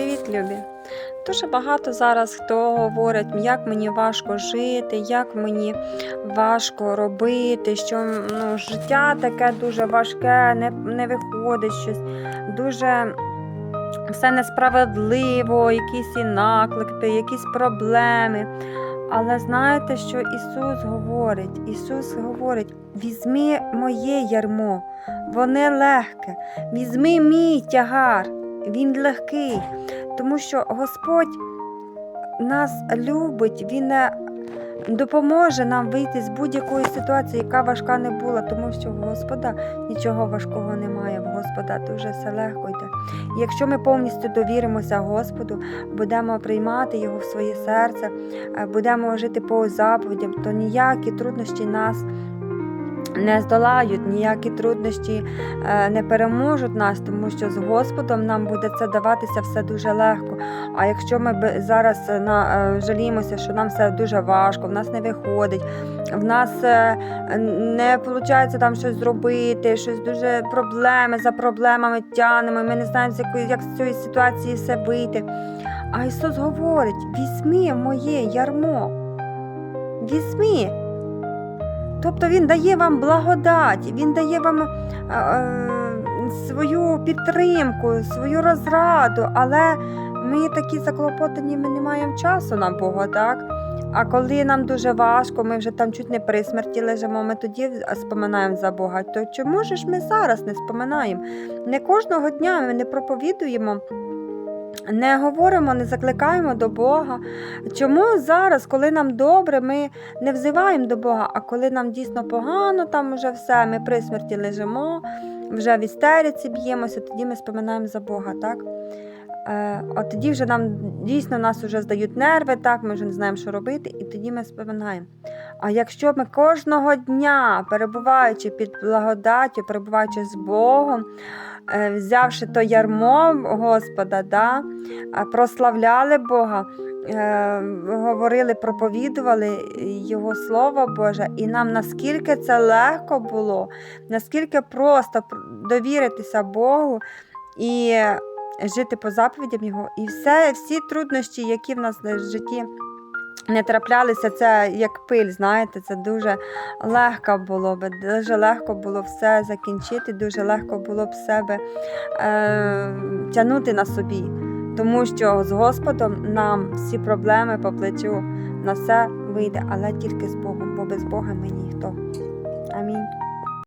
Привіт, любі! Дуже багато зараз хто говорить, як мені важко жити, як мені важко робити, що ну, життя таке дуже важке, не, не виходить щось, дуже все несправедливо, якісь і наклики, якісь проблеми. Але знаєте, що Ісус говорить? Ісус говорить: візьми моє ярмо, воно легке, візьми мій тягар, він легкий, тому що Господь нас любить, Він е, допоможе нам вийти з будь-якої ситуації, яка важка не була, тому що в Господа нічого важкого немає, в Господа дуже все легко йде. І якщо ми повністю довіримося Господу, будемо приймати Його в своє серце, е, будемо жити по заповідям, то ніякі труднощі нас не здолають, ніякі труднощі е, не переможуть нас, тому що з Господом нам буде це даватися все дуже легко. А якщо ми зараз е, е, жаліємося, що нам все дуже важко, в нас не виходить, в нас не виходить там щось зробити, щось дуже проблеми за проблемами тянемо, ми не знаємо, з якої, як з цієї ситуації все вийти. А Ісус говорить: візьми моє ярмо, візьми. Тобто Він дає вам благодать, Він дає вам е, е, свою підтримку, свою розраду, але ми такі заклопотані, ми не маємо часу на Бога, так? А коли нам дуже важко, ми вже там чуть не при смерті лежимо, ми тоді споминаємо за Бога. То чому ж ми зараз не споминаємо? Не кожного дня ми не проповідуємо. Не говоримо, не закликаємо до Бога. Чому зараз, коли нам добре, ми не взиваємо до Бога, а коли нам дійсно погано, там вже все, ми при смерті лежимо, вже в істериці б'ємося, тоді ми споминаємо за Бога, так? Е, от тоді вже нам дійсно нас вже здають нерви, так, ми вже не знаємо, що робити, і тоді ми споминаємо. А якщо ми кожного дня, перебуваючи під благодаттю, перебуваючи з Богом, е, взявши то ярмо Господа, да, е, прославляли Бога, е, говорили, проповідували Його Слово Боже, і нам наскільки це легко було, наскільки просто пр- довіритися Богу і жити по заповідям Його, і все, всі труднощі, які в нас в житті. Не траплялися, це як пиль, знаєте, це дуже легко було б, дуже легко було все закінчити, дуже легко було б себе е, тягнути на собі. Тому що з Господом нам всі проблеми по плечу на все вийде, але тільки з Богом, бо без Бога мені